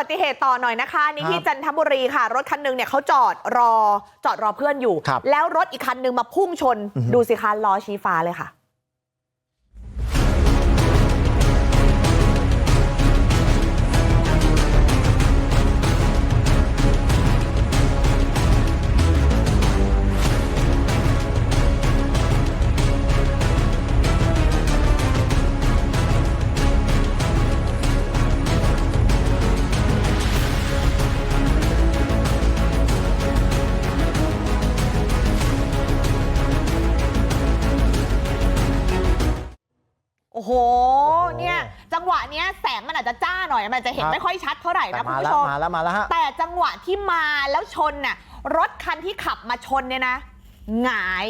บัติเหตุต่อหน่อยนะคะนี่ที่ครับจันทบุรีค่ะรถคันหนึงเนี่ยเขาจอดรอจอดรอเพื่อนอยู่ครับแล้วรถอีกคันหนึงมาพุ่งชนอือฮึดูสิคะล้อชี้ฟ้าเลยค่ะ อ้โห เนี่ยจังหวะเนี้ยแสงมันอาจจะจ้าหน่อย มันจะเห็นครับไม่ค่อยชัดเท่าไหร่แต่นะคุณมาผู้แล้วชมมาแล้วมาแล้วฮะแต่จังหวะที่มาแล้วชนน่ะรถคันที่ขับมาชนเนี่ยนะหงาย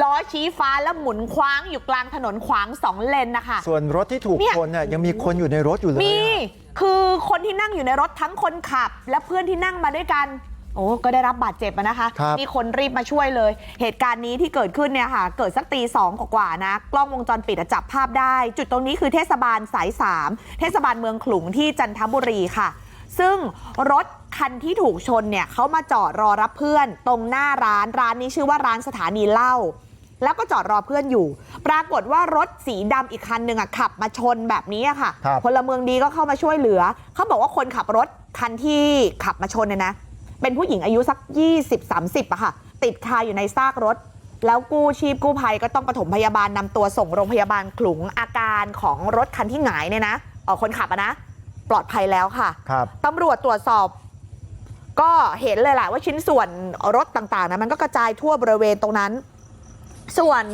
ล้อชี้ฟ้าแล้วหมุนคว้างอยู่กลางถนนขวางสองเลนนะคะ ส่วนรถที่ถูกเนี่ยชนเนี่ยยังมีคนอยู่ในรถอยู่เลยมีอะคือคนที่นั่งอยู่ในรถทั้งคนขับ และเพื่อนที่นั่งมาด้วยกัน โอ้ก็ได้รับบาดเจ็บอะนะคะครับมีคนรีบมาช่วยเลย เหตุการณ์นี้ที่เกิดขึ้นเนี่ยค่ะ เกิดสักตีสองกว่าๆนะ กล้องวงจรปิดอะจับภาพได้ จุดตรงนี้คือเทศบาลสาย3เทศบาลเมืองขลุงที่จันทบุรีค่ะ ซึ่งรถคันที่ถูกชนเนี่ยเขามาจอดรอรับเพื่อนตรงหน้าร้านร้านนี้ชื่อว่าร้านสถานีเหล้าแล้วก็จอดรอเพื่อนอยู่ ปรากฏว่ารถสีดำอีกคันหนึ่งอะขับมาชนแบบนี้อะค่ะครับพลเมืองดีก็เข้ามาช่วยเหลือ เขาบอกว่าคนขับรถคันที่ขับมาชนเนี่ยนะ เป็นผู้หญิงอายุสัก 20-30อะค่ะ ติดคาอยู่ในซากรถ แล้วกู้ชีพกู้ภัยก็ต้องปฐมพยาบาลนำตัวส่งโรงพยาบาลขลุงอาการของรถคันที่หงายเนี่ยนะเอ่อคนขับอะนะ ปลอดภัยแล้วค่ะครับตำรวจตรวจสอบ ก็เห็นเลยแหละว่าชิ้นส่วนรถต่างๆนะมันก็กระจายทั่วบริเวณตรงนั้น ส่วน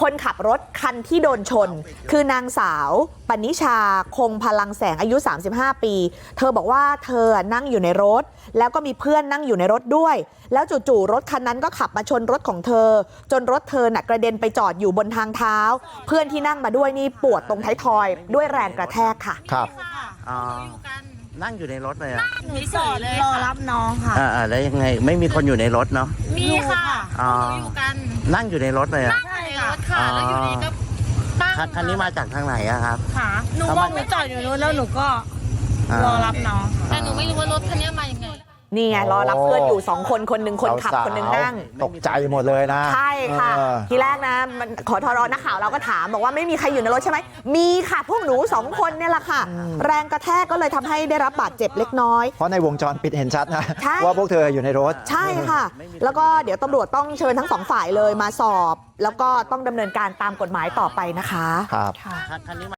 คนขับรถคันที่โดนชนคือนางสาวปณิชาคงพลังแสงอายุ35ปีเธอบอกว่าเธอนั่งอยู่ในรถ แล้วก็มีเพื่อนนั่งอยู่ในรถด้วย แล้วจู่ๆรถคันนั้นก็ขับมาชนรถของเธอ จนรถเธอน่ะกระเด็นไปจอดอยู่บนทางเท้า เพื่อนที่นั่งมาด้วยนี่ปวดตรงท้ายทอย ด้วยแรงกระแทกค่ะครับอ๋ออยู่กันนั่งอยู่ในรถเลยอะหนูจอดเลยรอค่ะรับน้องค่ะอ่าอ่าแล้วยังไงไม่มีคนอยู่ในรถเนาะมีค่ะอ๋อหนูอยู่กัน นั่งอยู่ในรถเลยอะนั่งใน รถค่ะอ๋อแล้วอยู่ดีก็ปั้งคันคันนี้มาจากทางไหนอะครับ ค่ะหนูทำไมมองหนูจอดอยู่นู้นแล้วหนูก็อ่ารอรับน้องค่ะแต่หนูไม่รู้ว่ารถคันนี้มายังไง นี่ไงรอรับเพื่อนอยู่สองคนคนหนึ่งคนขับสาวๆคนหนึ่งนั่ง ตกใจหมดเลยนะ ใช่ค่ะเออทีแรกนะมันขอทรอนักข่าวเราก็ถามบอกว่าไม่มีใครอยู่ในรถใช่ไหม มีค่ะพวกหนูสองคนเนี่ยแหละค่ะ แรงกระแทกก็เลยทำให้ได้รับบาดเจ็บเล็กน้อย เพราะในวงจรปิดเห็นชัดนะใช่ว่าพวกเธออยู่ในรถ ใช่ค่ะ แล้วก็เดี๋ยวตำรวจต้องเชิญทั้งสองฝ่ายเลยมาสอบ แล้วก็ต้องดำเนินการตามกฎหมายต่อไปนะคะครับคันคันนี้มา